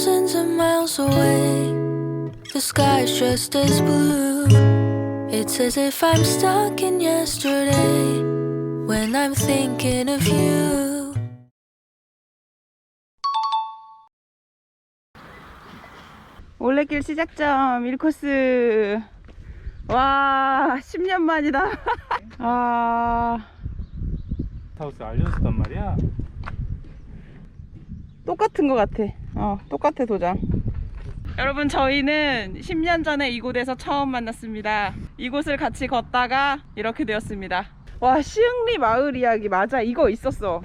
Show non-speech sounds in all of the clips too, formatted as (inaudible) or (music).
thousands of miles away. The sky's just as blue. It's as if I'm stuck in yesterday when I'm thinking of you. 올레길 시작점 1코스 와 10년 만이다 아 하우스 알려줬단 말이야. 똑같은 것 같아. 어 똑같아 도장. 여러분 저희는 10년 전에 이곳에서 처음 만났습니다. 이곳을 같이 걷다가 이렇게 되었습니다. 와 시흥리 마을 이야기 맞아. 이거 있었어.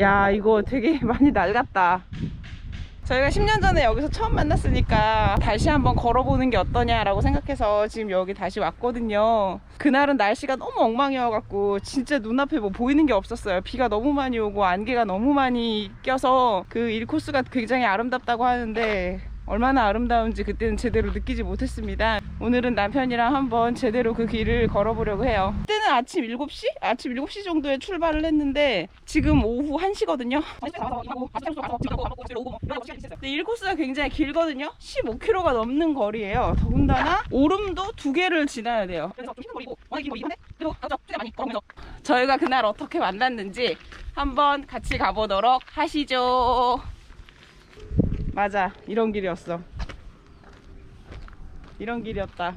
야 이거 되게 (laughs) 많이 낡았다 저희가 10년 전에 여기서 처음 만났으니까 다시 한번 걸어보는 게 어떠냐라고 생각해서 지금 여기 다시 왔거든요. 그날은 날씨가 너무 엉망이어갖고 진짜 눈앞에 뭐 보이는 게 없었어요. 비가 너무 많이 오고 안개가 너무 많이 껴서 그 1코스가 굉장히 아름답다고 하는데 얼마나 아름다운지 그때는 제대로 느끼지 못했습니다. 오늘은 남편이랑 한번 제대로 그 길을 걸어보려고 해요. 그때는 아침 7시? 아침 7시 정도에 출발을 했는데 지금 오후 1시거든요. 근데 1코스가 굉장히 길거든요. 15km가 넘는 거리예요. 더군다나 오름도 두 개를 지나야 돼요. 저희가 그날 어떻게 만났는지 한번 같이 가보도록 하시죠. 맞아, 이런 길이었어. 이런 길이었다.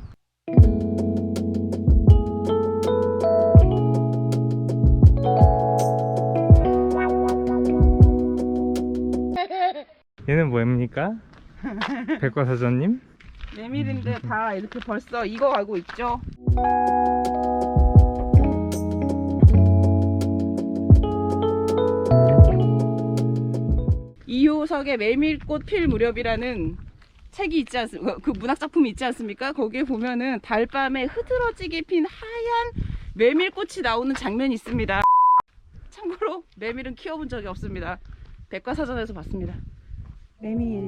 얘는 뭐입니까? 백과사전님? 메밀인데 다 이렇게 벌써 익어가고 있죠. 이효석의 메밀꽃 필 무렵이라는 책이 있지 않습니까? 그 문학 작품이 있지 않습니까? 거기에 보면은 달밤에 흐드러지게 핀 하얀 메밀꽃이 나오는 장면이 있습니다. 참고로 메밀은 키워본 적이 없습니다. 백과사전에서 봤습니다. 메밀.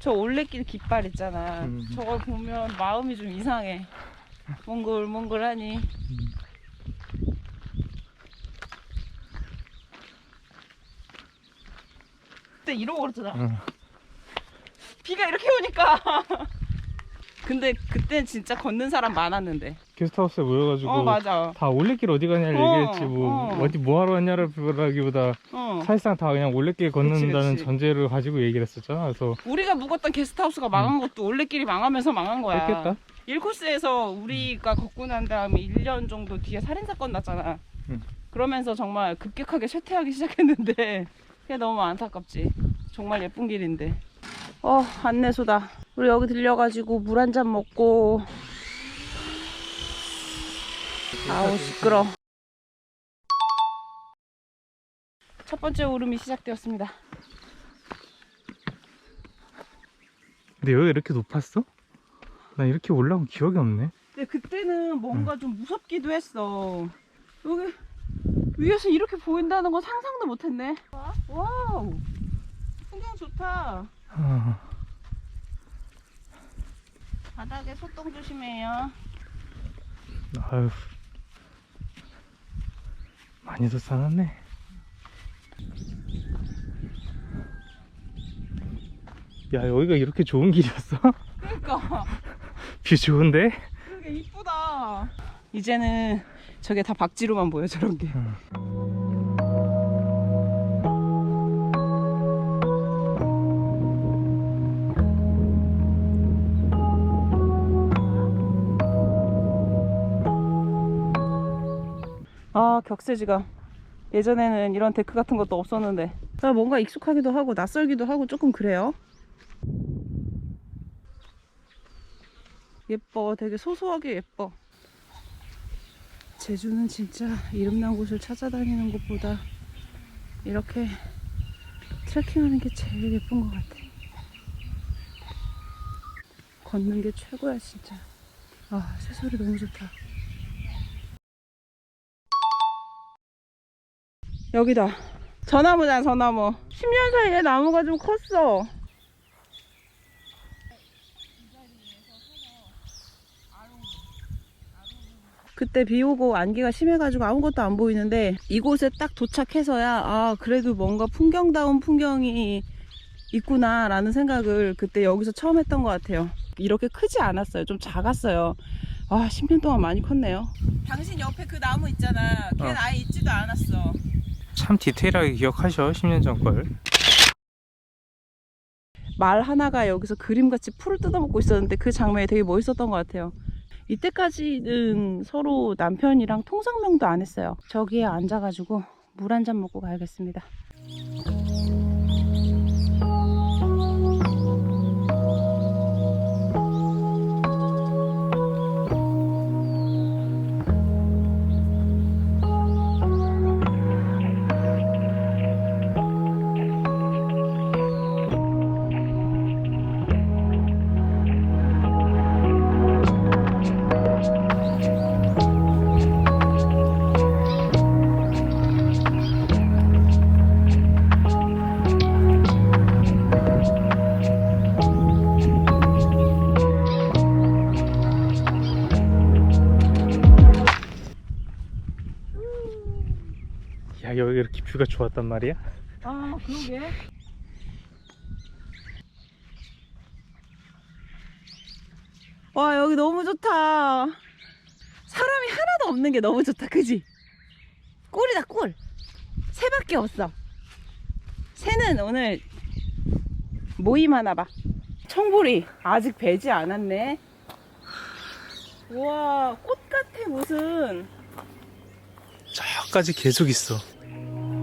저 올레길 깃발 있잖아. 음. 저걸 보면 마음이 좀 이상해. 몽글몽글하니. 그때 이러고 그랬잖아. 응. 비가 이렇게 오니까. (laughs) 근데 그땐 진짜 걷는 사람 많았는데. 게스트하우스에 모여가지고 어 맞아. 다 올레길 어디 가냐 를 어, 얘기했지 뭐 어. 어. 디 뭐하러 왔냐라기보다 어. 사실상 다 그냥 올레길 걷는다는 그치. 전제를 가지고 얘기를 했었잖아 그래서 우리가 묵었던 게스트하우스가 망한 것도 올레길이 망하면서 망한 거야. 그렇겠다 1코스에서 우리가 걷고 난 다음에 1년 정도 뒤에 살인사건 났잖아. 응. 그러면서 정말 급격하게 쇠퇴하기 시작했는데 (laughs) 그게 너무 안타깝지. 정말 예쁜 길인데. 어, 안내소다. 우리 여기 들려가지고 물 한 잔 먹고. 아우, 시끄러. 첫 번째 오름이 시작되었습니다. 근데 여기 이렇게 높았어? 나 이렇게 올라온 기억이 없네 근데 그때는 뭔가 좀 무섭기도 했어. 여기 위에서 이렇게 보인다는 건 상상도 못했네. 와우, 풍경 좋다. 아, 바닥에 소똥 조심해요. 아유 많이도 싸놨네 야 여기가 이렇게 좋은 길이었어? 그러니까 (laughs) 뷰 좋은데? 그러게 이쁘다. 이제는 저게 다 박지로만 보여 저런 게. 아 격세지가. 예전에는 이런 데크 같은 것도 없었는데. 아, 뭔가 익숙하기도 하고 낯설기도 하고 조금 그래요. 예뻐. 되게 소소하게 예뻐. 제주는 진짜 이름난 곳을 찾아다니는 것보다 이렇게 트레킹하는 게 제일 예쁜 것 같아. 걷는 게 최고야 진짜. 아 새소리 너무 좋다 여기다. 저 나무잖아, 저 나무. 10년 사이에 나무가 좀 컸어. 그때 비 오고 안개가 심해가지고 아무것도 안 보이는데 이곳에 딱 도착해서야 아 그래도 뭔가 풍경다운 풍경이 있구나 라는 생각을 그때 여기서 처음 했던 것 같아요. 이렇게 크지 않았어요. 좀 작았어요. 아 10년 동안 많이 컸네요. 당신 옆에 그 나무 있잖아. 걔는 어. 아예 있지도 않았어. 참 디테일하게 기억하셔 10년 전 걸. 말 하나가 여기서 그림같이 풀을 뜯어먹고 있었는데 그 장면이 되게 멋있었던 것 같아요. 이때까지는 서로 남편이랑 통상명도 안 했어요. 저기에 앉아가지고 물 한 잔 먹고 가야겠습니다. 뷰가 좋았단 말이야? 아 그러게. 와 여기 너무 좋다. 사람이 하나도 없는 게 너무 좋다. 그지? 꿀이다 꿀. 새밖에 없어. 새는 오늘 모임 하나 봐. 청보리 아직 배지 않았네. 우와 꽃 같아 무슨. 저까지 계속 있어.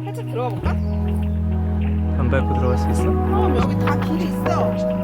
살짝 들어가 볼까? 안 밟고 들어갈 수 있어? 그럼 여기 다 길이 있어.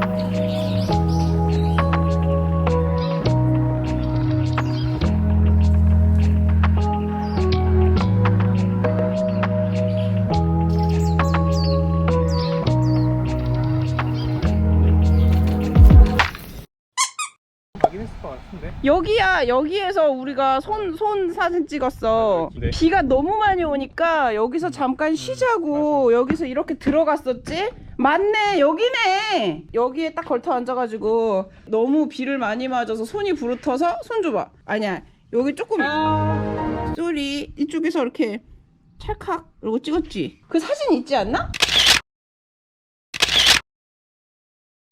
여기야 여기에서 우리가 손 손 사진 찍었어. 네. 비가 너무 많이 오니까 여기서 잠깐 쉬자고 여기서 이렇게 들어갔었지? 맞네 여기네. 여기에 딱 걸터 앉아가지고 너무 비를 많이 맞아서 손이 부르터서 손 줘봐. 아니야 여기 조금 쏘리 이쪽에서 이렇게 찰칵 이러고 찍었지? 그 사진 있지 않나?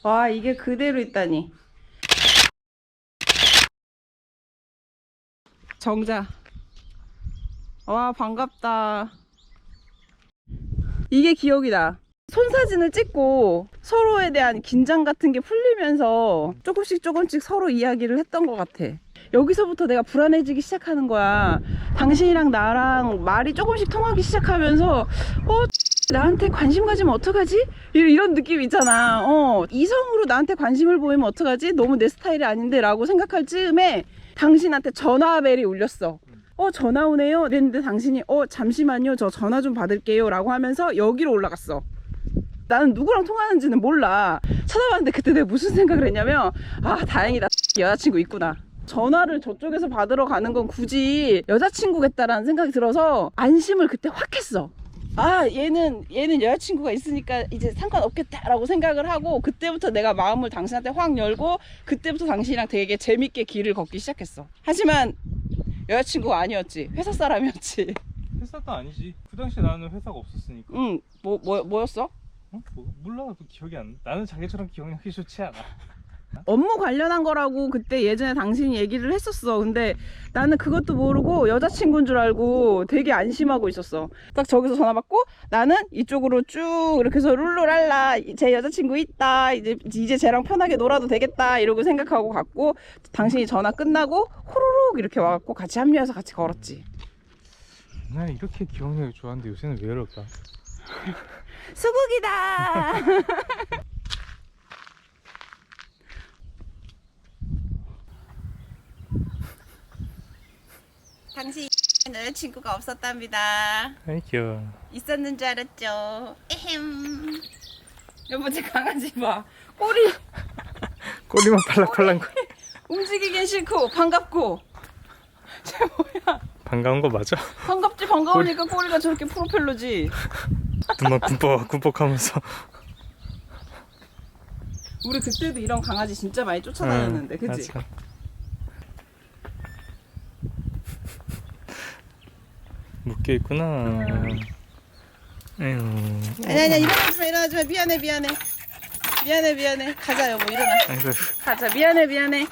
와 이게 그대로 있다니 정자. 와, 반갑다. 이게 기억이다. 손사진을 찍고 서로에 대한 긴장 같은 게 풀리면서 조금씩 조금씩 서로 이야기를 했던 것 같아. 여기서부터 내가 불안해지기 시작하는 거야. 당신이랑 나랑 말이 조금씩 통하기 시작하면서, 어, 나한테 관심 가지면 어떡하지? 이- 이런 느낌 있잖아. 어, 이성으로 나한테 관심을 보이면 어떡하지? 너무 내 스타일이 아닌데 라고 생각할 즈음에 당신한테 전화벨이 울렸어. 어, 전화 오네요. 그랬는데 당신이, 어, 잠시만요. 저 전화 좀 받을게요. 라고 하면서 여기로 올라갔어. 나는 누구랑 통화하는지는 몰라. 찾아봤는데 그때 내가 무슨 생각을 했냐면, 아, 다행이다. (laughs) 여자친구 있구나. 전화를 저쪽에서 받으러 가는 건 굳이 여자친구겠다라는 생각이 들어서 안심을 그때 확 했어. 아, 얘는, 얘는 여자친구가 있으니까 이제 상관없겠다라고 생각을 하고, 그때부터 내가 마음을 당신한테 확 열고, 그때부터 당신이랑 되게 재밌게 길을 걷기 시작했어. 하지만, 여자친구가 아니었지. 회사 사람이었지. 회사도 아니지. 그 당시에 나는 회사가 없었으니까. 응, 뭐, 뭐, 뭐였어? 어? 뭐, 몰라. 그 기억이 안 나. 나는 자기처럼 기억력이 좋지 않아. (laughs) 업무 관련한 거라고 그때 예전에 당신이 얘기를 했었어. 근데 나는 그것도 모르고 여자친구인 줄 알고 되게 안심하고 있었어. 딱 저기서 전화 받고 나는 이쪽으로 쭉 이렇게 해서 룰루랄라 제 여자친구 있다. 이제 이제 쟤랑 편하게 놀아도 되겠다. 이러고 생각하고 갔고 당신이 전화 끝나고 호로록 이렇게 와갖고 같이 합류해서 같이 걸었지. 나 이렇게 기억력이 좋았는데 요새는 왜 이럴까? 수국이다. (laughs) 당신 여자친구가 없었답니다. 아이 귀여워. 있었는 줄 알았죠. 에헴. 여보 제 강아지 봐. 꼬리 (laughs) 꼬리만 팔랑팔랑. 움직이긴 싫고 반갑고. 쟤 뭐야? 반가운 거 맞아? 반갑지 반가우니까 꼬리가 저렇게 프로펠러지 눈만 군뻑 군뻑하면서 우리 그때도 이런 강아지 진짜 많이 쫓아다녔는데 응, 그치? 맞아. 묶여 있구나. 에휴. 아니 아니야 일어나지 마 일어나지 마. 미안해 미안해. 미안해 미안해. 가자 여보 일어나. 아이고. 가자. 미안해 미안해.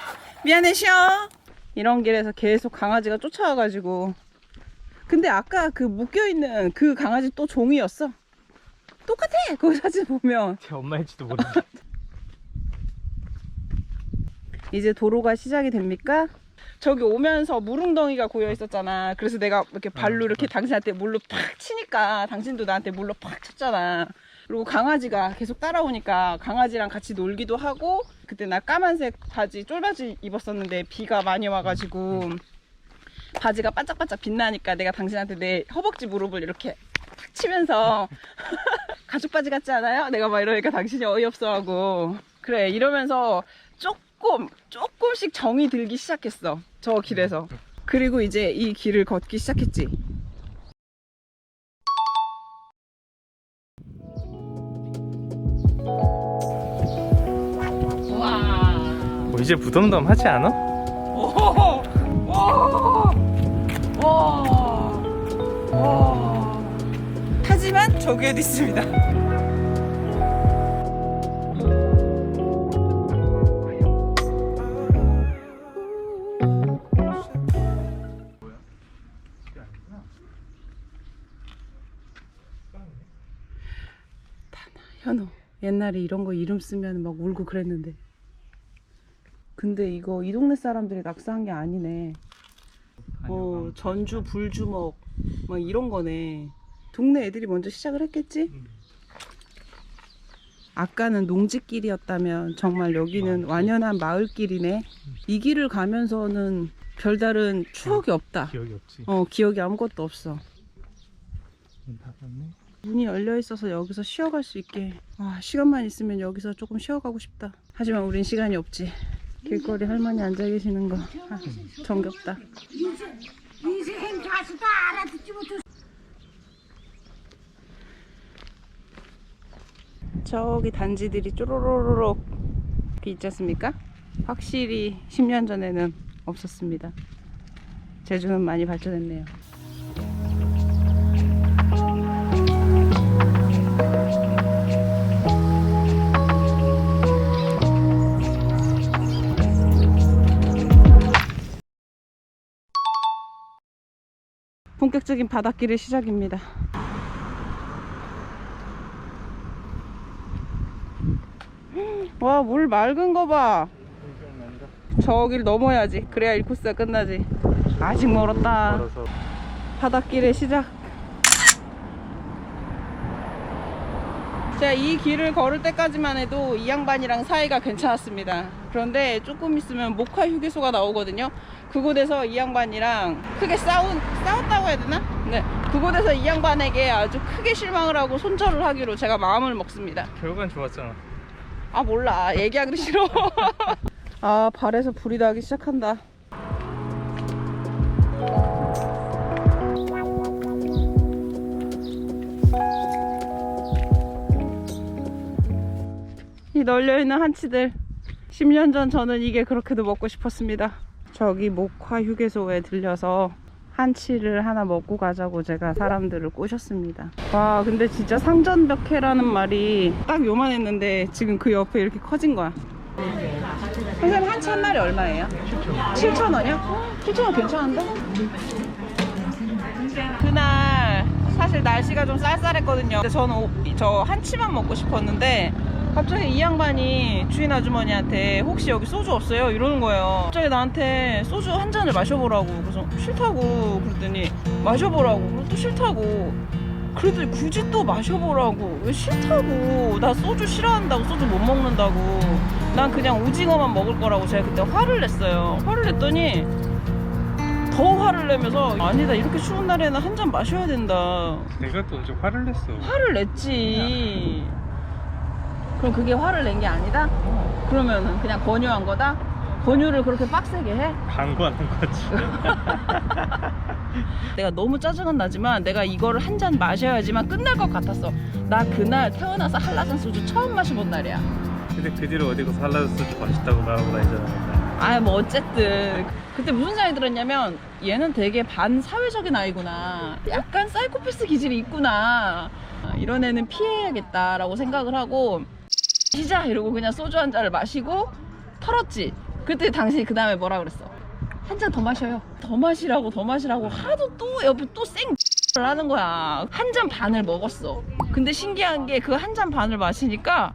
미안해 쉬어. 이런 길에서 계속 강아지가 쫓아와가지고. 근데 아까 그 묶여있는 그 강아지 또 종이었어. 똑같아 그 사진 보면. 제 엄마일지도 모르겠 이제 도로가 시작이 됩니까? 저기 오면서 물웅덩이가 고여 있었잖아. 그래서 내가 이렇게 발로 아, 이렇게 맞아. 당신한테 물로 팍 치니까 당신도 나한테 물로 팍 쳤잖아. 그리고 강아지가 계속 따라오니까 강아지랑 같이 놀기도 하고 그때 나 까만색 바지 쫄바지 입었었는데 비가 많이 와가지고 바지가 반짝반짝 빛나니까 내가 당신한테 내 허벅지 무릎을 이렇게 탁 치면서 (laughs) 가죽 바지 같지 않아요? 내가 막 이러니까 당신이 어이없어하고 그래 이러면서 조금 조금씩 정이 들기 시작했어. 저 길에서. 그리고 이제 이 길을 걷기 시작했지. 와뭐 이제 부담담 하지 않아? 하지만 저기에도 있습니다. 옛날에 이런 거 이름 쓰면 막 울고 그랬는데 근데 이거 이 동네 사람들이 낙서한 게 아니네 어 전주 불주먹 막 이런 거네 동네 애들이 먼저 시작을 했겠지? 음. 아까는 농지길이었다면 정말 여기는 완연한 마을길이네 이 길을 가면서는 별다른 추억이 없다 기억이 없지. 어 기억이 아무것도 없어 문 닫았네. 문이 열려 있어서 여기서 쉬어갈 수 있게. 아 시간만 있으면 여기서 조금 쉬어가고 싶다. 하지만 우린 시간이 없지. 길거리 할머니 앉아 계시는 거. 아, 정겹다. 인생 가수도 알아듣지 못해. 저기 단지들이 쪼로로로록 이렇게 있지 않습니까? 확실히 10년 전에는 없었습니다. 제주는 많이 발전했네요 본격적인 바닷길의 시작입니다. 와, 물 맑은 거 봐. 저길 넘어야지. 그래야 1코스가 끝나지. 아직 멀었다. 바닷길의 시작. 제가 이 길을 걸을 때까지만 해도 이 양반이랑 사이가 괜찮았습니다. 그런데 조금 있으면 목화 휴게소가 나오거든요. 그곳에서 이 양반이랑 크게 싸운, 싸웠다고 해야 되나? 네. 그곳에서 이 양반에게 아주 크게 실망을 하고 손절을 하기로 제가 마음을 먹습니다. 결과는 좋았잖아. 아, 몰라. 얘기하기 싫어. (laughs) 아, 발에서 불이 나기 시작한다. 이 널려있는 한치들 10년 전 저는 이게 그렇게도 먹고 싶었습니다 저기 목화 휴게소에 들려서 한치를 하나 먹고 가자고 제가 사람들을 꼬셨습니다 와 근데 진짜 상전벽해라는 말이 딱 요만했는데 지금 그 옆에 이렇게 커진 거야 선생님 한치 한 마리 얼마예요? 7천 원이요? 7천 원 괜찮은데? 그날 사실 날씨가 좀 쌀쌀했거든요. 근데 저는 오- 저 한치만 먹고 싶었는데 갑자기 이 양반이 주인 아주머니한테 혹시 여기 소주 없어요? 이러는 거예요. 갑자기 나한테 소주 한 잔을 마셔보라고. 그래서 싫다고 그랬더니 마셔보라고. 또 싫다고. 그래도 굳이 또 마셔보라고. 왜 싫다고. 나 소주 싫어한다고 소주 못 먹는다고. 난 그냥 오징어만 먹을 거라고 제가 그때 화를 냈어요. 화를 냈더니 더 화를 내면서 아니다 이렇게 추운 날에는 한 잔 마셔야 된다 내가 또 언제 화를 냈어. 화를 냈지 그럼 그게 화를 낸 게 아니다? 그러면은 그냥 권유한 거다? 권유를 그렇게 빡세게 해? 광고하는 거지. (laughs) 내가 너무 짜증은 나지만 내가 이거를 한 잔 마셔야지만 끝날 것 같았어. 나 그날 태어나서 한라산 소주 처음 마셔본 날이야. 근데 그 뒤로 어디 가서 한라산 소주 맛있다고 말하고 다니잖아. 아 뭐 어쨌든 그때 무슨 생각이 들었냐면 얘는 되게 반사회적인 아이구나 약간 사이코패스 기질이 있구나 아, 이런 애는 피해야겠다라고 생각을 하고 시자 이러고 그냥 소주 한 잔을 마시고 털었지. 그때 당신이 그 다음에 뭐라 그랬어? 한 잔 더 마셔요. 더 마시라고 더 마시라고 하도 또 옆에 또쌩 하는 거야. 한 잔 반을 먹었어. 근데 신기한 게 그 한 잔 반을 마시니까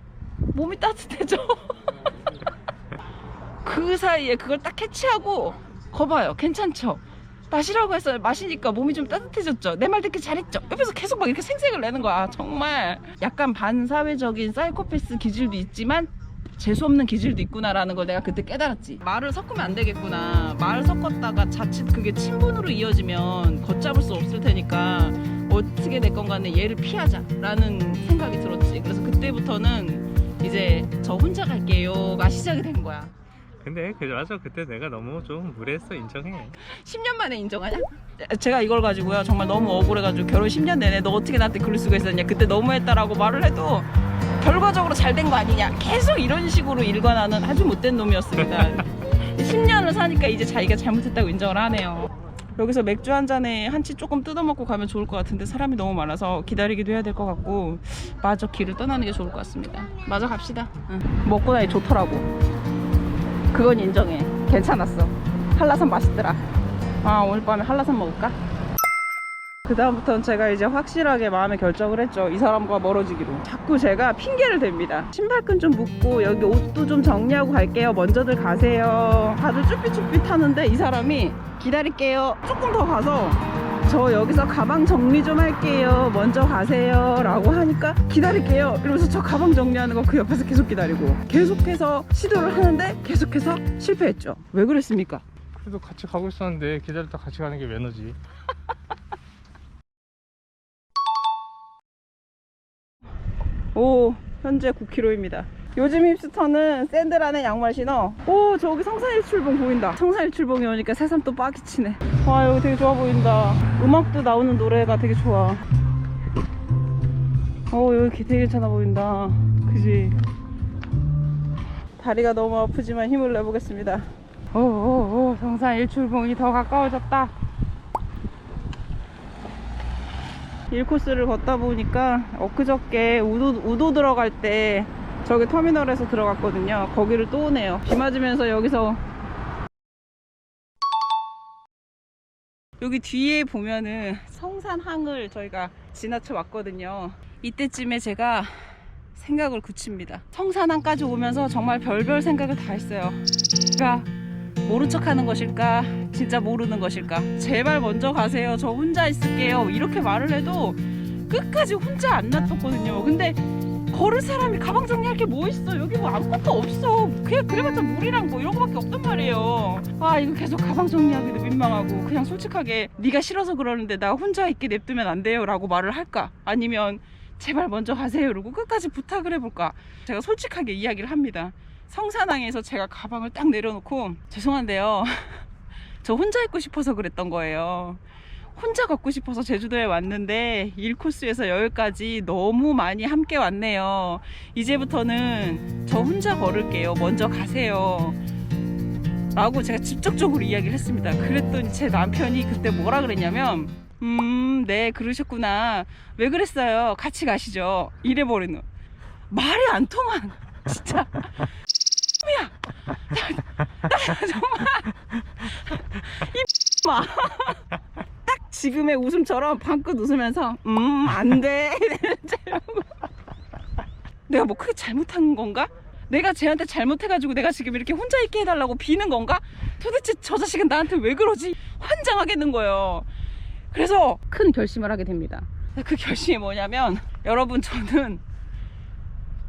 몸이 따뜻해져. (laughs) 그 사이에 그걸 딱 캐치하고 거봐요. 괜찮죠 마시라고 해서 마시니까 몸이 좀 따뜻해졌죠. 내 말 듣기 잘했죠. 옆에서 계속 막 이렇게 생색을 내는 거야. 정말 약간 반사회적인 사이코패스 기질도 있지만 재수없는 기질도 있구나라는 걸 내가 그때 깨달았지. 말을 섞으면 안 되겠구나. 말을 섞었다가 자칫 그게 친분으로 이어지면 걷잡을 수 없을 테니까 어떻게 됐건 간에 얘를 피하자라는 생각이 들었지. 그래서 그때부터는 이제 저 혼자 갈게요가 시작이 된 거야 근데 그 맞아 그때 내가 너무 좀 무례했어 인정해. 10년 만에 인정하냐? 제가 이걸 가지고요 정말 너무 억울해가지고 결혼 10년 내내 너 어떻게 나한테 그럴 수가 있었냐. 그때 너무했다라고 말을 해도 결과적으로 잘 된 거 아니냐. 계속 이런 식으로 일관하는 아주 못된 놈이었습니다. (laughs) 10년을 사니까 이제 자기가 잘못했다고 인정을 하네요. 여기서 맥주 한 잔에 한치 조금 뜯어먹고 가면 좋을 것 같은데 사람이 너무 많아서 기다리기도 해야 될 것 같고 마저 길을 떠나는 게 좋을 것 같습니다. 마저 갑시다. 응. 먹고 나니 좋더라고 그건 인정해. 괜찮았어. 한라산 맛있더라. 아 오늘 밤에 한라산 먹을까? 그 다음부터는 제가 이제 확실하게 마음의 결정을 했죠. 이 사람과 멀어지기로. 자꾸 제가 핑계를 댑니다. 신발끈 좀 묶고 여기 옷도 좀 정리하고 갈게요. 먼저들 가세요. 다들 쭈삣쭈삣 하는데 이 사람이 기다릴게요. 조금 더 가서 저 여기서 가방 정리 좀 할게요. 먼저 가세요. 라고 하니까 기다릴게요. 이러면서 저 가방 정리하는 거 그 옆에서 계속 기다리고 계속해서 시도를 하는데 계속해서 실패했죠. 왜 그랬습니까? 그래도 같이 가고 있었는데 기다렸다 같이 가는 게 매너지. (laughs) 오 현재 9km입니다 요즘 힙스터는 샌들 안에 양말 신어. 오 저기 성산일출봉 보인다. 성산일출봉이 오니까 새삼 또 빠기치네. 와 여기 되게 좋아 보인다. 음악도 나오는 노래가 되게 좋아. 오 여기 되게 괜찮아 보인다. 그지? 다리가 너무 아프지만 힘을 내보겠습니다. 오오오 성산일출봉이 더 가까워졌다. 1코스를 걷다 보니까 엊그저께 우도, 우도 들어갈 때 저기 터미널에서 들어갔거든요. 거기를 또 오네요. 비 맞으면서 여기서 여기 뒤에 보면은 성산항을 저희가 지나쳐 왔거든요. 이때쯤에 제가 생각을 굳힙니다. 성산항까지 오면서 정말 별별 생각을 다 했어요. 그러니까 모른 척 하는 것일까? 진짜 모르는 것일까? 제발 먼저 가세요. 저 혼자 있을게요. 이렇게 말을 해도 끝까지 혼자 안 놔뒀거든요. 근데 걸을 사람이 가방 정리할 게 뭐 있어? 여기 뭐 아무것도 없어. 그냥 그래봤자 물이랑 뭐 이런 거밖에 없단 말이에요. 아 이거 계속 가방 정리하기도 민망하고 그냥 솔직하게 네가 싫어서 그러는데 나 혼자 있게 냅두면 안 돼요 라고 말을 할까? 아니면 제발 먼저 가세요. 이러고 끝까지 부탁을 해볼까? 제가 솔직하게 이야기를 합니다. 성산항에서 제가 가방을 딱 내려놓고 죄송한데요. (laughs) 저 혼자 있고 싶어서 그랬던 거예요. 혼자 걷고 싶어서 제주도에 왔는데 1코스에서 여기까지 너무 많이 함께 왔네요. 이제부터는 저 혼자 걸을게요. 먼저 가세요. 라고 제가 직접적으로 이야기를 했습니다. 그랬더니 제 남편이 그때 뭐라 그랬냐면 음, 네, 그러셨구나. 왜 그랬어요? 같이 가시죠. 이래버리는. 말이 안 통한. 진짜. 야! 정말. 이 (laughs) 마. 딱 지금의 웃음처럼 방긋 웃으면서 음, 안 돼. 이러고. (laughs) 내가 뭐 크게 잘못한 건가? 내가 쟤한테 잘못해가지고 내가 지금 이렇게 혼자 있게 해달라고 비는 건가? 도대체 저 자식은 나한테 왜 그러지? 환장하겠는 거예요. 그래서 큰 결심을 하게 됩니다. 그 결심이 뭐냐면 여러분 저는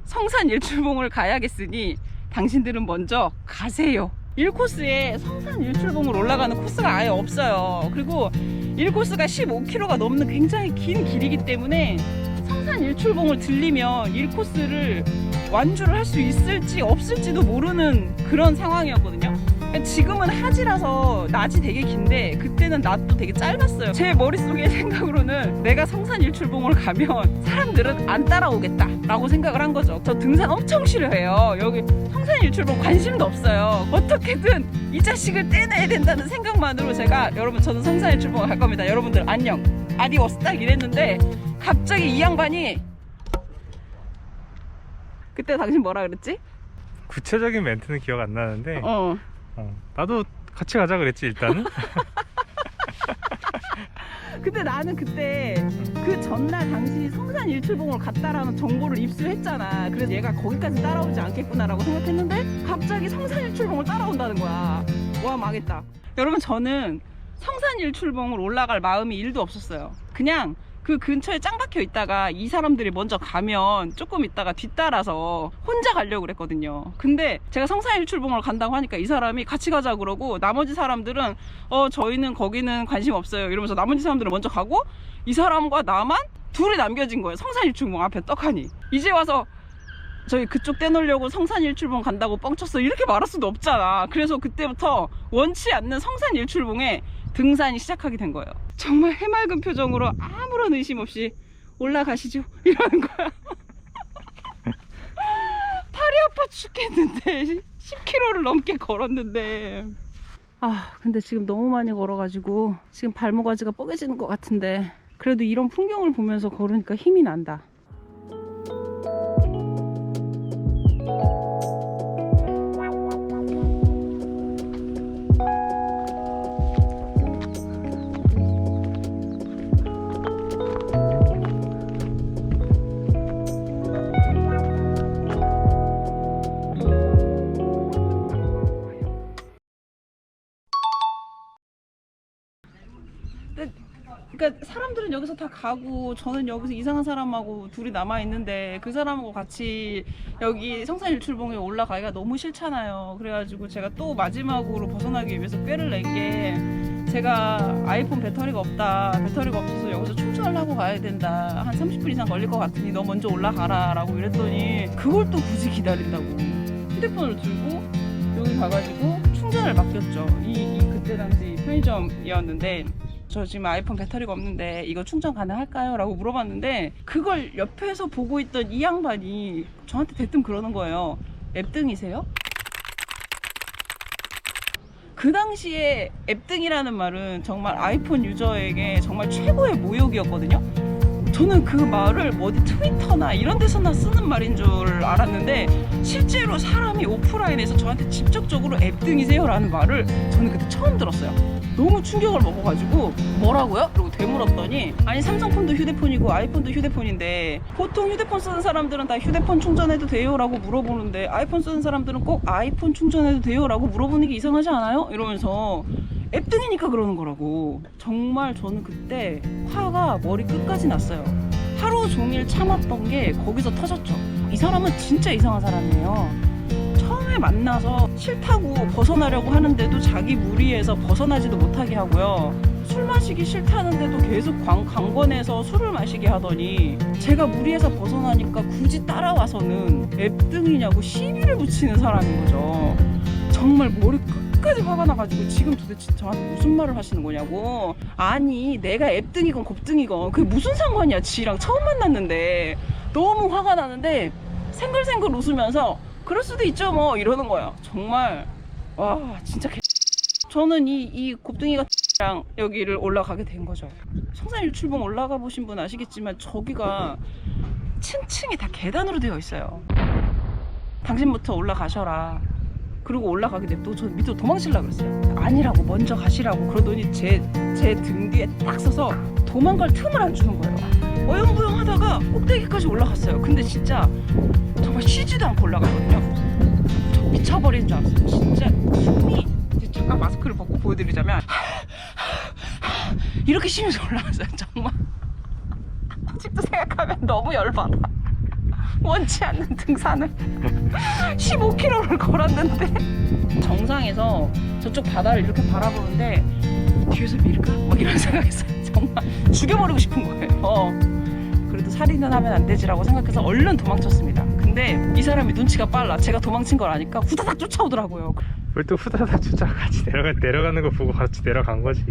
성산 일출봉을 가야겠으니 당신들은 먼저 가세요. 1코스에 성산 일출봉을 올라가는 코스가 아예 없어요. 그리고 1코스가 15km가 넘는 굉장히 긴 길이기 때문에 성산 일출봉을 들리면 1코스를 완주를 할 수 있을지 없을지도 모르는 그런 상황이었거든요. 지금은 하지라서 낮이 되게 긴데 그때는 낮도 되게 짧았어요. 제 머릿속의 (laughs) 생각으로는 내가 성산 일출봉을 가면 사람들은 안 따라오겠다라고 생각을 한 거죠. 저 등산 엄청 싫어해요. 여기 성산 일출봉 관심도 없어요. 어떻게든 이 자식을 떼내야 된다는 생각만으로 제가 여러분 저는 성산 일출봉을 갈 겁니다. 여러분들 안녕. 아디오스 딱 이랬는데 갑자기 이 양반이 그때 당신 뭐라 그랬지? 구체적인 멘트는 기억 안 나는데 어. 어, 나도 같이 가자 그랬지 일단은 (laughs) 근데 나는 그때 그 전날 당신이 성산 일출봉을 갔다라는 정보를 입수했잖아. 그래서 얘가 거기까지 따라오지 않겠구나라고 생각했는데 갑자기 성산 일출봉을 따라온다는 거야. 와 망했다. 여러분 저는 성산 일출봉을 올라갈 마음이 1도 없었어요. 그냥 그 근처에 짱 박혀 있다가 이 사람들이 먼저 가면 조금 있다가 뒤따라서 혼자 가려고 그랬거든요. 근데 제가 성산 일출봉을 간다고 하니까 이 사람이 같이 가자 그러고 나머지 사람들은 어 저희는 거기는 관심 없어요 이러면서 나머지 사람들은 먼저 가고 이 사람과 나만 둘이 남겨진 거예요. 성산 일출봉 앞에 떡하니. 이제 와서 저희 그쪽 떼놓으려고 성산 일출봉 간다고 뻥쳤어. 이렇게 말할 수도 없잖아. 그래서 그때부터 원치 않는 성산 일출봉에 등산이 시작하게 된 거예요 정말 해맑은 표정으로 아무런 의심 없이 올라가시죠. (laughs) 이러는 거야. (laughs) 팔이 아파 죽겠는데. 10km를 넘게 걸었는데. 아 근데 지금 너무 많이 걸어가지고 지금 발모가지가 뻐개지는 것 같은데 그래도 이런 풍경을 보면서 걸으니까 힘이 난다 다 가고 저는 여기서 이상한 사람하고 둘이 남아 있는데 그 사람하고 같이 여기 성산일출봉에 올라가기가 너무 싫잖아요. 그래가지고 제가 또 마지막으로 벗어나기 위해서 꾀를 낸 게 제가 아이폰 배터리가 없다. 배터리가 없어서 여기서 충전을 하고 가야 된다. 한 30분 이상 걸릴 것 같으니 너 먼저 올라가라 라고 이랬더니 그걸 또 굳이 기다린다고 휴대폰을 들고 여기 가가지고 충전을 맡겼죠. 이, 이 그때 당시 편의점이었는데 저 지금 아이폰 배터리가 없는데 이거 충전 가능할까요? 라고 물어봤는데 그걸 옆에서 보고 있던 이 양반이 저한테 대뜸 그러는 거예요. 앱등이세요? 그 당시에 앱등이라는 말은 정말 아이폰 유저에게 정말 최고의 모욕이었거든요. 저는 그 말을 뭐 어디 트위터나 이런 데서나 쓰는 말인 줄 알았는데 실제로 사람이 오프라인에서 저한테 직접적으로 앱등이세요라는 말을 저는 그때 처음 들었어요. 너무 충격을 먹어가지고 뭐라고요? 그리고 되물었더니 아니 삼성폰도 휴대폰이고 아이폰도 휴대폰인데 보통 휴대폰 쓰는 사람들은 다 휴대폰 충전해도 돼요 라고 물어보는데 아이폰 쓰는 사람들은 꼭 아이폰 충전해도 돼요 라고 물어보는 게 이상하지 않아요? 이러면서 앱등이니까 그러는 거라고 정말 저는 그때 화가 머리 끝까지 났어요 하루 종일 참았던 게 거기서 터졌죠 이 사람은 진짜 이상한 사람이에요 처음에 만나서 싫다고 벗어나려고 하는데도 자기 무리에서 벗어나지도 못하게 하고요. 술 마시기 싫다는데도 계속 광, 강권해서 술을 마시게 하더니 제가 무리해서 벗어나니까 굳이 따라와서는 앱등이냐고 시비를 붙이는 사람인 거죠. 정말 머리 끝까지 화가 나가지고 지금 도대체 저한테 무슨 말을 하시는 거냐고. 아니 내가 앱등이건 곱등이건 그게 무슨 상관이야. 지랑 처음 만났는데 너무 화가 나는데 생글생글 웃으면서 그럴 수도 있죠 뭐. 이러는 거야. 정말. 와 진짜 개 저는 이, 이 곱둥이가 랑 여기를 올라가게 된 거죠. 성산 일출봉 올라가 보신 분 아시겠지만 저기가 층층이 다 계단으로 되어 있어요. 당신부터 올라가셔라. 그리고 올라가게 냅두고 저 밑으로 도망치려고 그랬어요. 아니라고 먼저 가시라고. 그러더니 제 제 등 뒤에 딱 서서 도망갈 틈을 안 주는 거예요. 어영부영 하다가 꼭대기까지 올라갔어요. 근데 진짜 정말 쉬지도 않고 올라가거든요. 저 미쳐버리는 줄 알았어요. 진짜 숨이 잠깐 마스크를 벗고 보여드리자면 이렇게 쉬면서 올라갔어요. 정말 아직도 생각하면 너무 열받아. 원치 않는 등산을 15km를 걸었는데 정상에서 저쪽 바다를 이렇게 바라보는데 뒤에서 밀까? 막 이런 생각했어요. 정말 죽여버리고 싶은 거예요. 어. 그래도 살인은 하면 안 되지라고 생각해서 얼른 도망쳤습니다. 근데 이 사람이 눈치가 빨라. 제가 도망친 걸 아니까 후다닥 쫓아오더라고요. 우리 또 후다닥 주자 같이 내려가, 내려가는 거 보고 같이 내려간 거지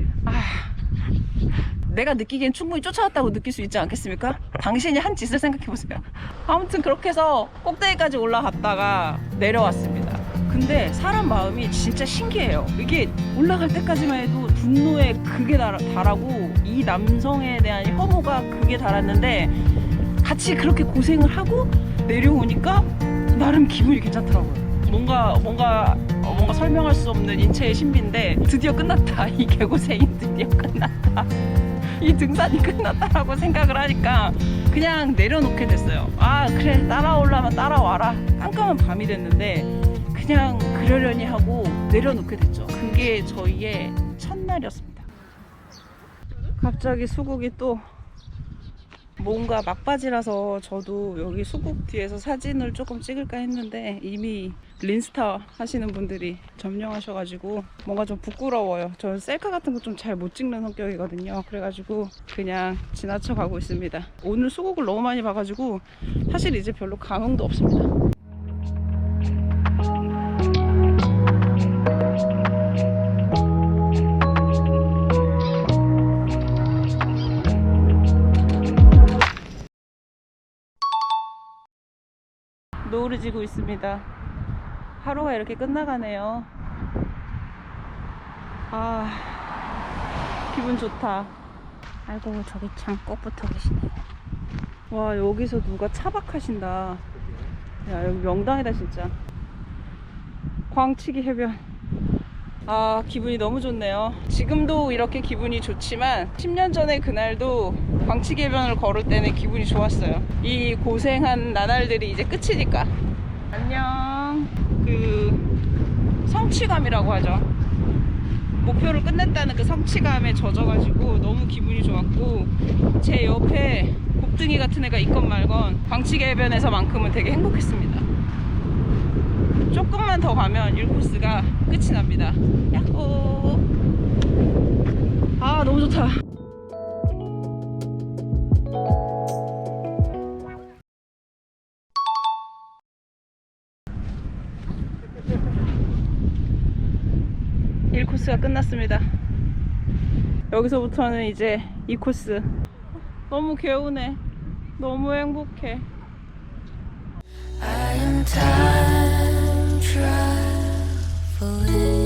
내가 느끼기엔 충분히 쫓아왔다고 느낄 수 있지 않겠습니까? 당신이 한 짓을 생각해보세요. 아무튼 그렇게 해서 꼭대기까지 올라갔다가 내려왔습니다. 근데 사람 마음이 진짜 신기해요. 이게 올라갈 때까지만 해도 분노에 극에 달- 달하고 이 남성에 대한 혐오가 극에 달았는데 같이 그렇게 고생을 하고 내려오니까 나름 기분이 괜찮더라고요. 뭔가 뭔가 어, 뭔가 설명할 수 없는 인체의 신비인데 드디어 끝났다. 이 개고생이 드디어 끝났다. 이 등산이 끝났다라고 생각을 하니까 그냥 내려놓게 됐어요. 아 그래 따라오려면 따라와라. 깜깜한 밤이 됐는데 그냥 그러려니 하고 내려놓게 됐죠. 그게 저희의 첫날이었습니다. 갑자기 수국이 또 뭔가 막바지라서 저도 여기 수국 뒤에서 사진을 조금 찍을까 했는데 이미 린스타 하시는 분들이 점령하셔가지고 뭔가 좀 부끄러워요. 저는 셀카 같은 거 좀 잘 못 찍는 성격이거든요. 그래가지고 그냥 지나쳐 가고 있습니다. 오늘 수국을 너무 많이 봐가지고 사실 이제 별로 감흥도 없습니다. 노을이 지고 있습니다. 하루가 이렇게 끝나가네요. 아, 기분 좋다. 아이고 저기 참 꽃부터 계시네. 와, 여기서 누가 차박하신다. 야, 여기 명당이다, 진짜. 광치기 해변. 아, 기분이 너무 좋네요. 지금도 이렇게 기분이 좋지만, 10년 전에 그날도 광치기 해변을 걸을 때는 기분이 좋았어요. 이 고생한 나날들이 이제 끝이니까. 안녕. 그, 성취감이라고 하죠. 목표를 끝냈다는 그 성취감에 젖어가지고 너무 기분이 좋았고, 제 옆에 곱등이 같은 애가 있건 말건 광치기 해변에서만큼은 되게 행복했습니다. 조금만 더 가면 1코스가 끝이 납니다. 야호! 아, 너무 좋다. 일코스가 끝났습니다. 여기서부터는 이제 2코스. 너무 개운해. 너무 행복해. traveling.